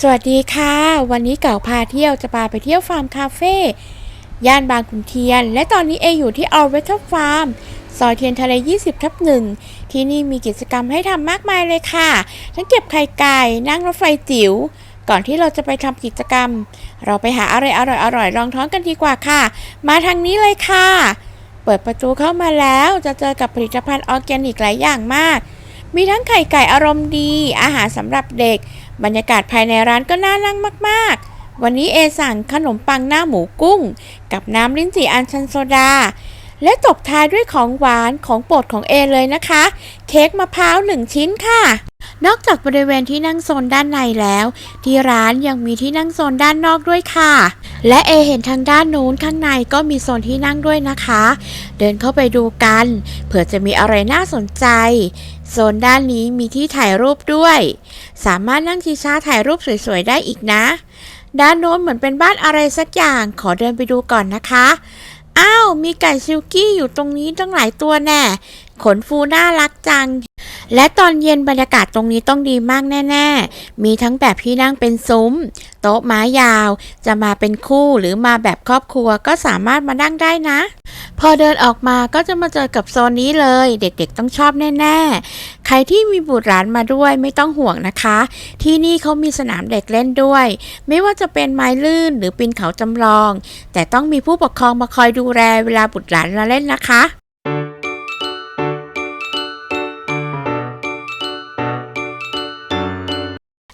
สวัสดีค่ะ วันนี้เก่าพาเที่ยวจะพาไปเที่ยวฟาร์มคาเฟ่ย่านบางขุนเทียน และตอนนี้เออยู่ที่ All Weather Farm ซอยเทียนทะเล 20 ทับหนึ่งที่นี่มีกิจกรรมให้ทำมากมายเลยค่ะ ทั้งเก็บไข่ไก่นั่งรถไฟจิ๋วก่อนที่เราจะไปทำกิจกรรม เราไปหาอะไรอร่อยๆรองท้องกันดีกว่าค่ะ มาทางนี้เลยค่ะ เปิดประตูเข้ามาแล้วจะเจอกับผลิตภัณฑ์ออร์แกนิกหลายอย่างมาก มีทั้งไข่ไก่อารมณ์ดี อาหารสำหรับเด็ก บรรยากาศภายในร้านก็น่านั่งมาก ๆ วันนี้เอสั่งขนมปังหน้าหมูกุ้ง กับน้ำลิ้นจี่อัญชันโซดา และตบท้ายด้วยของหวานของโปรดของเอเลยนะคะ เค้กมะพร้าวหนึ่งชิ้นค่ะ นอกจากบริเวณที่นั่งโซนด้านในแล้ว ที่ร้านยังมีที่นั่งโซนด้านนอกด้วยค่ะ และเอเห็นทางด้านนู้นข้างในก็มีโซนที่นั่งด้วยนะคะ เดินเข้าไปดูกัน เผื่อจะมีอะไรน่าสนใจ โซนด้านนี้มีที่ถ่ายรูปด้วย สามารถนั่งชิชาถ่ายรูปสวยๆ ได้อีกนะ ด้านโน้นเหมือนเป็นบ้านอะไรสักอย่าง ขอเดินไปดูก่อนนะคะ อ้าว มีไก่ซิลกี้อยู่ตรงนี้ตั้งหลายตัวแน่ ขนฟูน่ารักจัง และตอนเย็นบรรยากาศตรงนี้ต้องดีมากแน่ ๆ มีทั้งแบบที่นั่งเป็นซุ้ม โต๊ะไม้ยาว จะมาเป็นคู่หรือมาแบบครอบครัวก็สามารถมานั่งได้นะ พอเดินออกมาก็จะมาเจอกับโซนนี้เลย เด็กๆต้องชอบแน่ ๆ ใครที่มีบุตรหลานมาด้วยไม่ต้องห่วงนะคะ ที่นี่เขามีสนามเด็กเล่นด้วย ไม่ว่าจะเป็นไม้ลื่นหรือปีนเขาจำลอง แต่ต้องมีผู้ปกครองมาคอยดูแลเวลาบุตรหลานมาเล่นนะคะ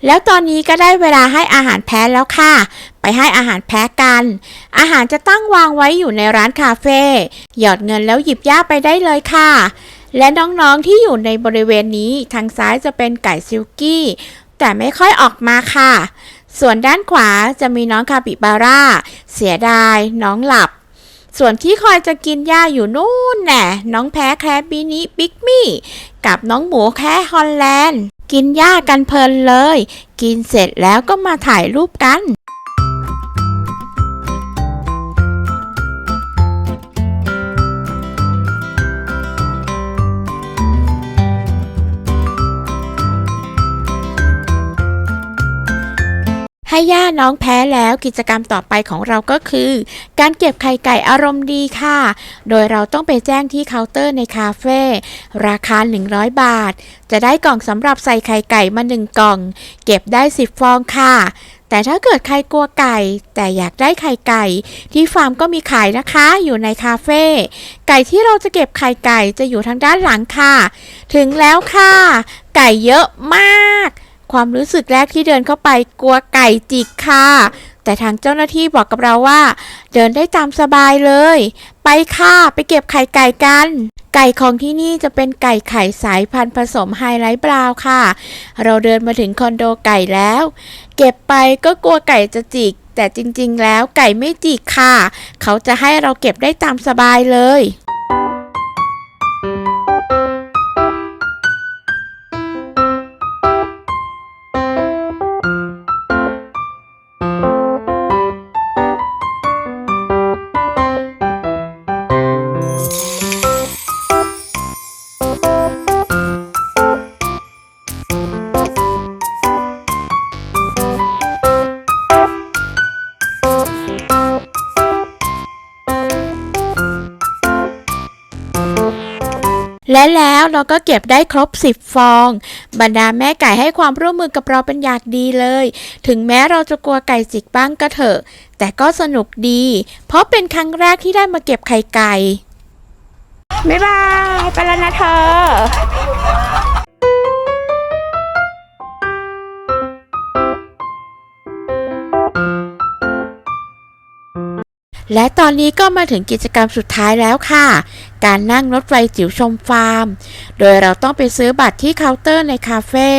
แล้วตอนนี้ก็ได้เวลาให้อาหารแพ้แล้วค่ะ ไปให้อาหารแพ้กัน อาหารจะตั้งวางไว้อยู่ในร้านคาเฟ่หยอดเงินแล้วหยิบย่าไปได้เลยค่ะ และน้องๆที่อยู่ในบริเวณนี้ทางซ้ายจะเป็นไก่ซิลกี้ แต่ไม่ค่อยออกมาค่ะ ส่วนด้านขวาจะมีน้องคาปิบาร่า เสียดาย น้องหลับ ส่วนที่คอยจะกินหญ้าอยู่นู่นแน่น้องแพ้แครบินิปิกมี่ กับน้องหมูแค่ฮอลแลนด์ กินหญ้ากันเพลินเลย กินเสร็จแล้วก็มาถ่ายรูปกัน ย่าน้องแพ้แล้วกิจกรรมต่อไปของเราก็คือ การเก็บไข่ไก่อารมณ์ดีค่ะ โดยเราต้องไปแจ้งที่เคาน์เตอร์ในคาเฟ่ราคา 100 บาท จะได้กล่องสำหรับใส่ไข่ไก่มา1กล่อง เก็บได้ 10 ฟองค่ะ แต่ถ้าเกิดใครกลัวไก่ แต่อยากได้ไข่ไก่ ที่ฟาร์มก็มีขายนะคะอยู่ในคาเฟ่ไก่ที่เราจะเก็บไข่ไก่จะอยู่ทางด้านหลังค่ะ ถึงแล้วค่ะ ไก่เยอะมาก ความรู้สึกแรกที่เดินเข้าไปกลัวไก่จิกค่ะ แต่ทางเจ้าหน้าที่บอกกับเราว่า เดินได้ตามสบายเลย ไปค่ะไปเก็บไข่ไก่กัน ไก่ของที่นี่จะเป็นไก่ไข่สายพันธุ์ผสมไฮไลท์บราว์ค่ะ เราเดินมาถึงคอนโดไก่แล้ว เก็บไปก็กลัวไก่จะจิกแต่จริงๆ แล้วไก่ไม่จิกค่ะ เขาจะให้เราเก็บได้ตามสบายเลย และแล้วเราก็เก็บได้ครบ 10 ฟอง บรรดาแม่ไก่ให้ความร่วมมือกับเราเป็นอย่างดีเลย ถึงแม้เราจะกลัวไก่จิกบ้างก็เถอะ แต่ก็สนุกดี เพราะเป็นครั้งแรกที่ได้มาเก็บไข่ไก่ บ๊ายบาย ไปแล้วนะเธอ และตอนนี้ก็มาถึงกิจกรรมสุดท้ายแล้วค่ะ การนั่งรถไฟจิ๋วชมฟาร์ม โดยเราต้องไปซื้อบัตรที่เคาน์เตอร์ในคาเฟ่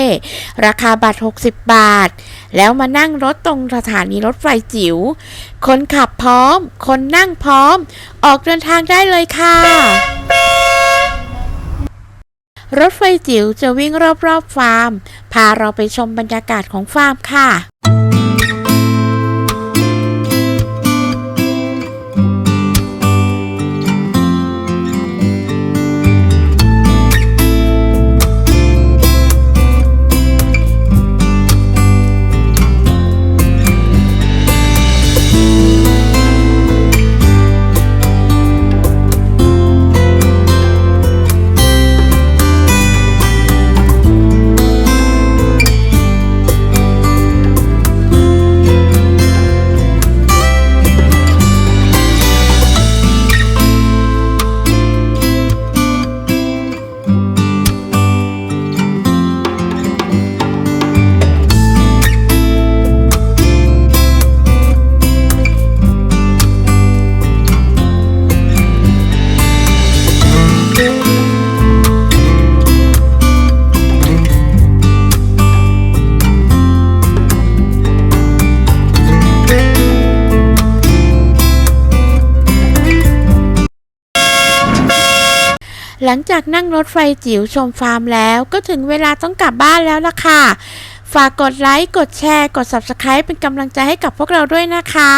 ราคาบัตร 60 บาท แล้วมานั่งรถตรงสถานีรถไฟจิ๋ว คนขับพร้อม คนนั่งพร้อม ออกเดินทางได้เลยค่ะรถไฟจิ๋วจะวิ่งรอบๆฟาร์ม พาเราไปชมบรรยากาศของฟาร์มค่ะ หลังจากนั่งรถไฟจิ๋วชมฟาร์มแล้วก็ถึงเวลาต้องกลับบ้านแล้วล่ะค่ะ ฝากกดไลค์ กดแชร์ กด Subscribe เป็นกำลังใจให้กับพวกเราด้วยนะคะ